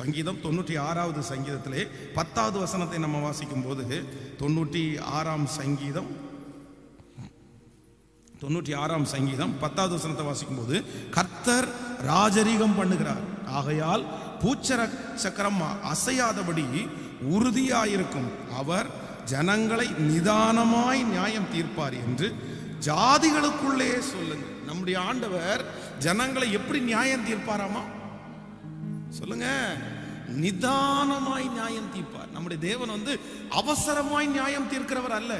சங்கீதம் தொண்ணூற்றி ஆறாவது சங்கீதத்திலே பத்தாவது வசனத்தை நம்ம வாசிக்கும் போது தொண்ணூற்றி ஆறாம் சங்கீதம் தொண்ணூற்றி ஆறாம் சங்கீதம் பத்தாவது வசனத்தை வாசிக்கும் போது கர்த்தர் ராஜரீகம் பண்ணுகிறார். ஆகையால் பூச்சர சக்கரம் அசையாதபடி உறுதியாயிருக்கும். அவர் ஜனங்களை நிதானமாய் நியாயம் தீர்ப்பார் என்று ஜாதிகளுக்குள்ளே சொல்லுங்க நம்முடைய ஆண்டவர் ஜனங்களை எப்படி நியாயம் தீர்ப்பாராமா? சொல்லுங்க. நிதானமாய் நியாயம் தீர்ப்பார். நம்முடைய தேவன் வந்து அவசரமாய் நியாயம் தீர்க்கிறவர் அல்ல.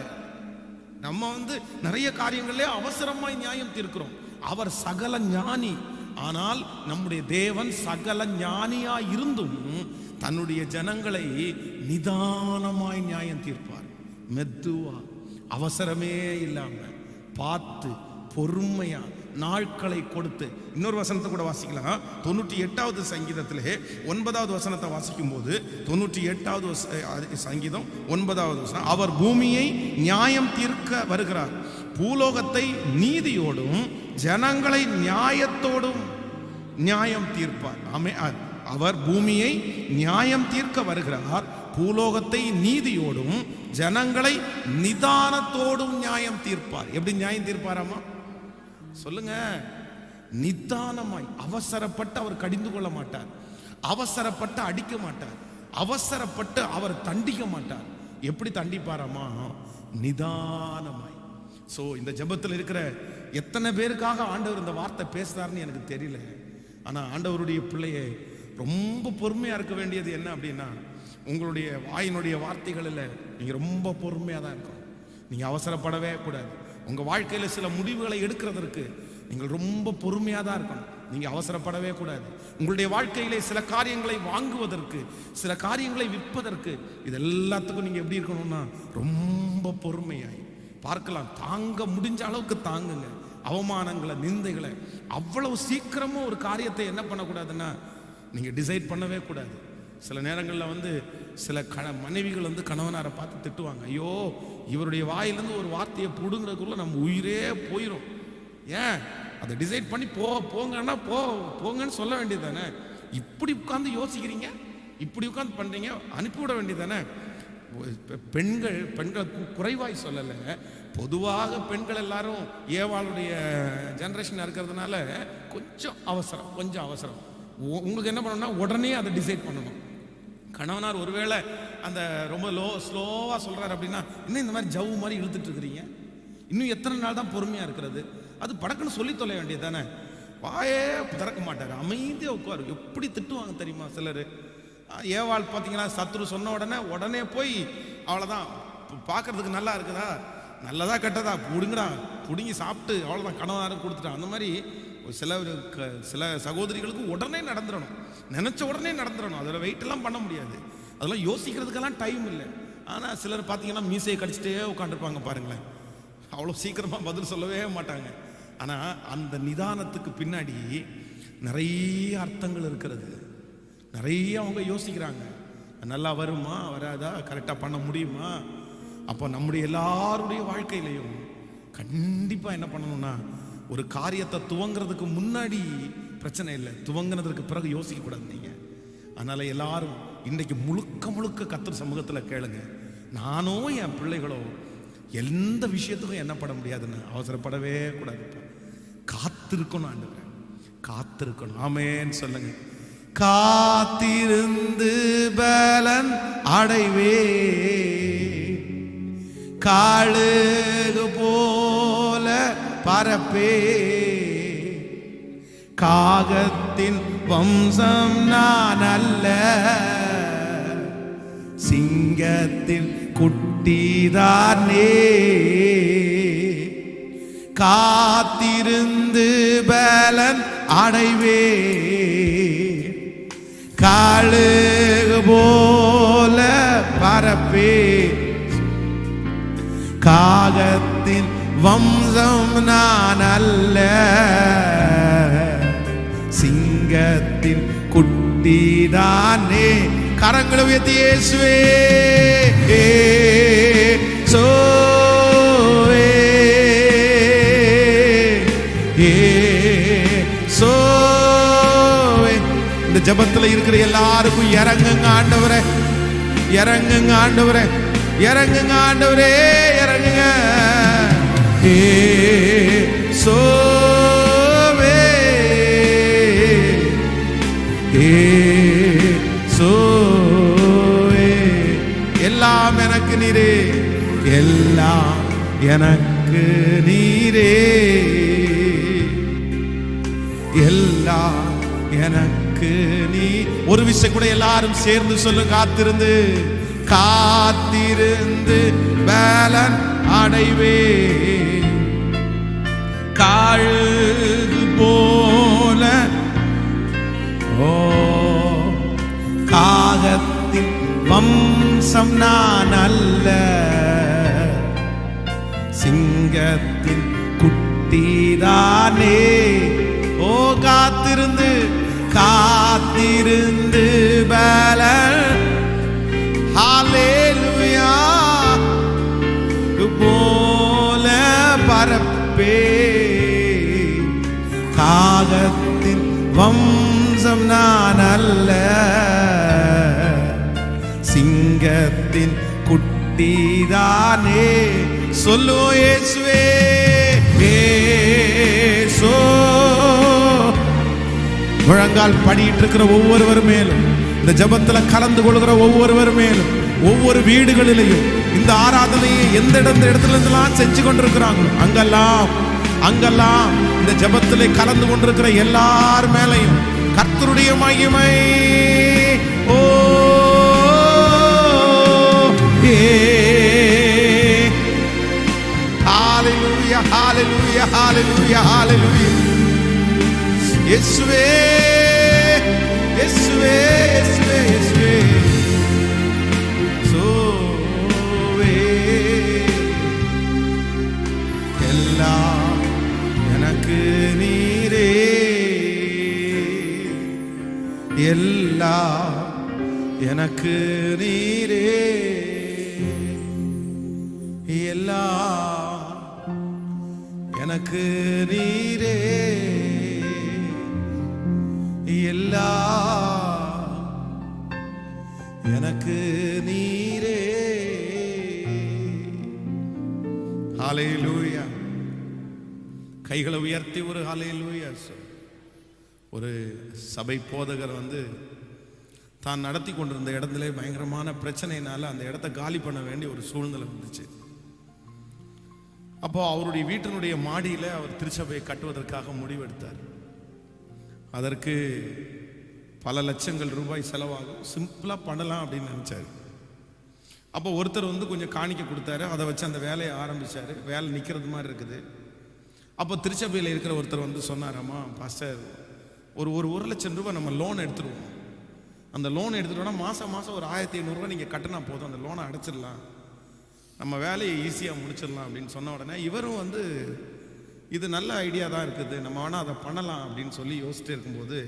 நம்ம வந்து நிறைய காரியங்களே அவசரமாய் நியாயம் தீர்க்கிறோம். அவர் சகல ஞானி. ஆனால் நம்முடைய தேவன் சகல ஞானியா இருந்தும் தன்னுடைய ஜனங்களை நிதானமாய் நியாயம் தீர்ப்பார். மெதுவா அவசரமே இல்லாம பார்த்து பொறுமையா நாட்களை கொடுத்து இன்னொரு வசனத்தை கூட வாசிக்கலாம். தொண்ணூற்றி எட்டாவது சங்கீதத்திலே ஒன்பதாவது வசனத்தை வாசிக்கும் போது தொண்ணூற்றி எட்டாவது சங்கீதம் ஒன்பதாவது வசனம் அவர் பூமியை நியாயம் தீர்க்க வருகிறார். பூலோகத்தை நீதியோடும் ஜனங்களை நியாயத்தோடும் நியாயம் தீர்ப்பார். அமை அ- அவர் பூமியை நியாயம் தீர்க்க வருகிறார். பூலோகத்தை நீதியோடும் ஜனங்களை நிதானத்தோடும் நியாயம் தீர்ப்பார். எப்படி நியாயம் தீர்ப்பாராமா? சொல்லுங்க. நிதானமாய் அவசரப்பட்டு அவர் கடிந்து கொள்ள மாட்டார். அவசரப்பட்டு அடிக்க மாட்டார். அவசரப்பட்டு அவர் தண்டிக்க மாட்டார். எப்படி தண்டிப்பாராமா? நிதானமாய். ஸோ இந்த ஜெபத்தில் இருக்கிற எத்தனை பேருக்காக ஆண்டவர் இந்த வார்த்தை பேசுறாருன்னு எனக்கு தெரியல. ஆனால் ஆண்டவருடைய பிள்ளையை ரொம்ப பொறுமையாக இருக்க வேண்டியது என்ன அப்படின்னா உங்களுடைய வாயினுடைய வார்த்தைகளில் நீங்கள் ரொம்ப பொறுமையாக தான் இருக்கணும். நீங்கள் அவசரப்படவே கூடாது. உங்கள் வாழ்க்கையில் சில முடிவுகளை எடுக்கிறதற்கு நீங்கள் ரொம்ப பொறுமையாக தான் இருக்கணும். நீங்கள் அவசரப்படவே கூடாது. உங்களுடைய வாழ்க்கையிலே சில காரியங்களை வாங்குவதற்கு சில காரியங்களை விற்பதற்கு இது எல்லாத்துக்கும் நீங்கள் எப்படி இருக்கணும்னா ரொம்ப பொறுமையாய் பார்க்கலாம். தாங்க முடிஞ்ச அளவுக்கு தாங்குங்க. அவமானங்களை நிந்தைகளை அவ்வளவு சீக்கிரமாக ஒரு காரியத்தை என்ன பண்ணக்கூடாதுன்னா நீங்கள் டிசைட் பண்ணவே கூடாது. சில நேரங்களில் வந்து சில கண மனைவிகள் வந்து கணவனாரை பார்த்து திட்டுவாங்க. ஐயோ இவருடைய வாயிலிருந்து ஒரு வார்த்தையை புடுங்கிறதுக்குள்ள நம்ம உயிரே போயிடும் ஏன்? அதை டிசைட் பண்ணி போ போங்கன்னா போ போங்கன்னு சொல்ல வேண்டியது தானே இப்படி உட்காந்து யோசிக்கிறீங்க? இப்படி உட்காந்து பண்ணுறீங்க அனுப்பிவிட வேண்டியது தானே பெண்கள் பெண்களை குறைவாய் சொல்லலை. பொதுவாக பெண்கள் எல்லாரும் ஏவாளுடைய ஜென்ரேஷனாக இருக்கிறதுனால கொஞ்சம் அவசரம் கொஞ்சம் அவசரம். உ- உங்களுக்கு என்ன பண்ணணும்னா உடனே அதை டிசைட் பண்ணணும். கணவனார் ஒருவேளை அந்த ரொம்ப லோ ஸ்லோவாக சொல்கிறார் அப்படின்னா இன்னும் இந்த மாதிரி ஜவ்வு மாதிரி இழுத்துட்டு இருக்கிறீங்க? இன்னும் எத்தனை நாள் தான் பொறுமையாக இருக்கிறது? அது படக்குன்னு சொல்லி தொலை வேண்டியது தானே வாயே திறக்க மாட்டார். அமைதியாக உட்காரு. எப்படி திட்டுவாங்க தெரியுமா சிலர்? ஏவாள் பார்த்தீங்கன்னா சத்ரு சொன்ன உடனே உடனே போய் அவ்வளோதான் பார்க்கறதுக்கு நல்லா இருக்குதா? நல்லதா கெட்டதா? பிடுங்கடா. பிடுங்கி சாப்பிட்டு அவ்வளோதான் கணவனாரும் கொடுத்துட்டான் அந்த மாதிரி சில க- சில சகோதரிகளுக்கு உடனே நடந்துடணும். நினச்ச உடனே நடந்துடணும். அதில் வெயிட்டெல்லாம் பண்ண முடியாது. அதெல்லாம் யோசிக்கிறதுக்கெல்லாம் டைம் இல்லை. ஆனால் சிலர் பார்த்தீங்கன்னா மீசையை கடிச்சிட்டே உட்காந்துருப்பாங்க பாருங்களேன். அவ்வளோ சீக்கிரமாக பதில் சொல்லவே மாட்டாங்க. ஆனால் அந்த நிதானத்துக்கு பின்னாடி நிறைய அர்த்தங்கள் இருக்கிறது. நிறைய அவங்க யோசிக்கிறாங்க. நல்லா வருமா? வராதா? கரெக்டாக பண்ண முடியுமா? அப்போ நம்முடைய எல்லாருடைய வாழ்க்கையிலையும் கண்டிப்பாக என்ன பண்ணணும்னா ஒரு காரியத்தை துவங்குறதுக்கு முன்னாடி பிரச்சனை இல்லை. துவங்கினதற்கு பிறகு யோசிக்கக்கூடாது நீங்கள் அதனால் எல்லாரும் இன்றைக்கு முழுக்க முழுக்க கத்தர் சமூகத்தில் கேளுங்க. நானோ என் பிள்ளைகளோ எந்த விஷயத்துக்கும் என்ன பட முடியாதுன்னு அவசரப்படவே கூடாதுப்பா காத்திருக்கணும் ஆண்டு காத்திருக்கணும். ஆமேன்னு சொல்லுங்க. காத்திருந்து பலன் அடைவே காடு பரப்பே காகத்தின் வம்சம் நான் அல்ல. சிங்கத்தின் குட்டிதானே காத்திருந்து பலன் அடைவே. காழுகு போல பரப்பே. காகத்தின் சொந்தம் நான் அல்ல. சிங்கத்தின் குட்டிதானே. கரங்களை உயர்த்தி இயேசுவே. சோவே இந்த ஜெப இருக்கிற எல்லாருக்கும் இறங்குங்க ஆண்டவரே. இறங்குங்க ஆண்டவரே. இறங்குங்க ஆண்டவரே இறங்குங்க. எல்லாம் எனக்கு நீரே. எல்லாம் எனக்கு நீரே. எல்லாம் எனக்கு நீ. ஒரு விஷயம் கூட எல்லாரும் சேர்ந்து சொல்லு காத்திருந்து. காத்திருந்து பேலன் அடைவே காழு போல ஓ காகத்தின் வம்சம் நான் அல்ல. சிங்கத்தின் குட்டிதானே ஓ காத்திருந்து காத்திருந்து பல காகத்தின் வம்சம் நான் அல்ல. சிங்கத்தின் குட்டிதானே. சொல்லு இயேசுவே. ஏசோ முழங்கால் படியிட்டு இருக்கிற ஒவ்வொருவர் மேலும் இந்த ஜபத்தில் கலந்து கொள்கிற ஒவ்வொருவர் மேலும் ஒவ்வொரு வீடுகளிலையும் இந்த ஆராதனையை எந்த இடத்துல இடத்துல இருந்தெல்லாம் செஞ்சு கொண்டிருக்கிறாங்க அங்கெல்லாம் அங்கெல்லாம் இந்த ஜெபத்திலே கலந்து கொண்டிருக்கிற எல்லார் மேலையும் கர்த்தருடைய மகிமை. ஓ ஏ. ஹalleluya ஹalleluya ஹalleluya ஹalleluya இயேசுவே இயேசுவே இயேசுவே இயேசுவே. சோவே. எல்லாம் எனக்கு நீரே. எல்லா எனக்கு நீரே. எல்லா எனக்கு நீரே. எல்லா எனக்கு கைகளை உயர்த்தி ஒரு ஹalleluya சொல். ஒரு சபை போதகர் வந்து தான் நடத்தி கொண்டிருந்த இடத்துல பயங்கரமான பிரச்சனையினால அந்த இடத்த காலி பண்ண வேண்டிய ஒரு சூழ்நிலை வந்துச்சு. அப்போ அவருடைய வீட்டினுடைய மாடியில் அவர் திருச்சபையை கட்டுவதற்காக முடிவெடுத்தார். அதற்கு பல லட்சங்கள் ரூபாய் செலவாகும். சிம்பிளாக பண்ணலாம் அப்படின்னு நினச்சாரு. அப்போ ஒருத்தர் வந்து கொஞ்சம் காணிக்க கொடுத்தாரு. அதை வச்சு அந்த வேலையை ஆரம்பித்தார் வேலை நிற்கிறது மாதிரி இருக்குது. அப்போ திருச்சபையில் இருக்கிற ஒருத்தர் வந்து சொன்னாராம்மா பாஸ்டர் ஒரு ஒரு ஒரு லட்சம் ரூபாய் நம்ம லோன் எடுத்துருவோம். அந்த லோன் எடுத்துட்டோம்னா மாதம் மாதம் ஒரு ஆயிரத்தி ஐநூறுரூவா நீங்கள் கட்டினா போதும். அந்த லோனை அடைச்சிடலாம். நம்ம வேலையை ஈஸியாக முடிச்சிடலாம் அப்படின்னு சொன்ன உடனே இவரும் வந்து இது நல்ல ஐடியா தான் இருக்குது. நம்ம வேணால் அதை பண்ணலாம் அப்படின்னு சொல்லி யோசிச்சுட்டு இருக்கும்போது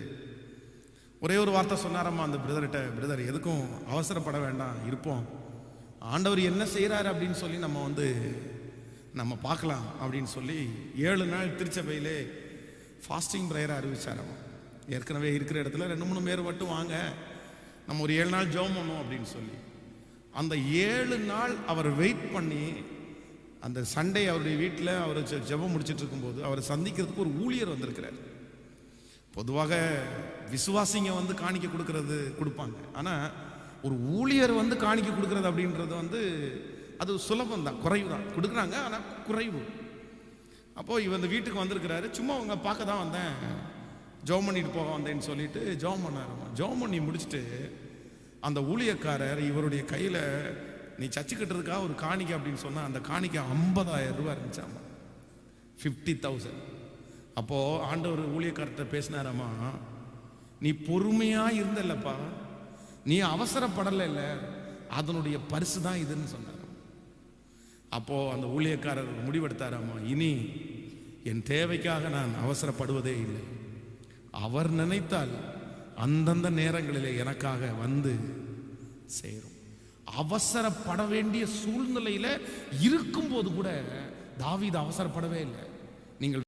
ஒரே ஒரு வார்த்தை சொன்னாரம்மா அந்த பிரதர்கிட்ட பிரதர் எதுக்கும் அவசரப்பட வேண்டாம். இருப்போம். ஆண்டவர் என்ன செய்கிறாரு அப்படின்னு சொல்லி நம்ம வந்து நம்ம பார்க்கலாம் அப்படின்னு சொல்லி ஏழு நாள் திருச்சபையிலே ஃபாஸ்டிங் ப்ரேயரை அறிவிச்சாராம் ஏற்கனவே இருக்கிற இடத்துல ரெண்டு மூணு பேர் மட்டும் வாங்க நம்ம ஒரு ஏழு நாள் ஜெபம் பண்ணோம் அப்படின்னு சொல்லி. அந்த ஏழு நாள் அவர் வெயிட் பண்ணி அந்த சண்டே அவருடைய வீட்டில் அவர் ஜெபம் முடிச்சிட்டு இருக்கும்போது அவரை சந்திக்கிறதுக்கு ஒரு ஊழியர் வந்திருக்கிறார். பொதுவாக விசுவாசிங்க வந்து காணிக்க கொடுக்கறது கொடுப்பாங்க. ஆனால் ஒரு ஊழியர் வந்து காணிக்க கொடுக்கறது அப்படின்றது வந்து அது சுலபம் தான் குறைவு தான் கொடுக்குறாங்க ஆனால் குறைவு. அப்போது இவன் இந்த வீட்டுக்கு வந்திருக்கிறாரு. சும்மா அவங்க பார்க்க தான் வந்தேன். ஜோம் பண்ணிட்டு போக வந்தேன்னு சொல்லிட்டு ஜோம் பண்ணாராமா ஜோம் பண்ணி முடிச்சுட்டு அந்த ஊழியக்காரர் இவருடைய கையில் நீ சர்ச்சு கட்டுறதுக்காக ஒரு காணிக்கை அப்படின்னு சொன்னால் அந்த காணிக்கை ஐம்பதாயிரம் ரூபா இருந்துச்சாமா ஃபிஃப்டி தௌசண்ட் அப்போது ஆண்டவர் ஊழியக்காரர்கிட்ட பேசினாராமா நீ பொறுமையாக இருந்தல்லப்பா. நீ அவசரப்படலைல்ல. அதனுடைய பரிசு தான் இதுன்னு சொன்னார். அப்போ அந்த ஊழியக்காரர் முடிவெடுத்தாராமா? இனி என் தேவைக்காக நான் அவசரப்படுவதே இல்லை. அவர் நினைத்தால் அந்தந்த நேரங்களிலே எனக்காக வந்து சேரும். அவசரப்பட வேண்டிய சூழ்நிலையில இருக்கும்போது கூட தாவீது அவசரப்படவே இல்லை. நீங்கள்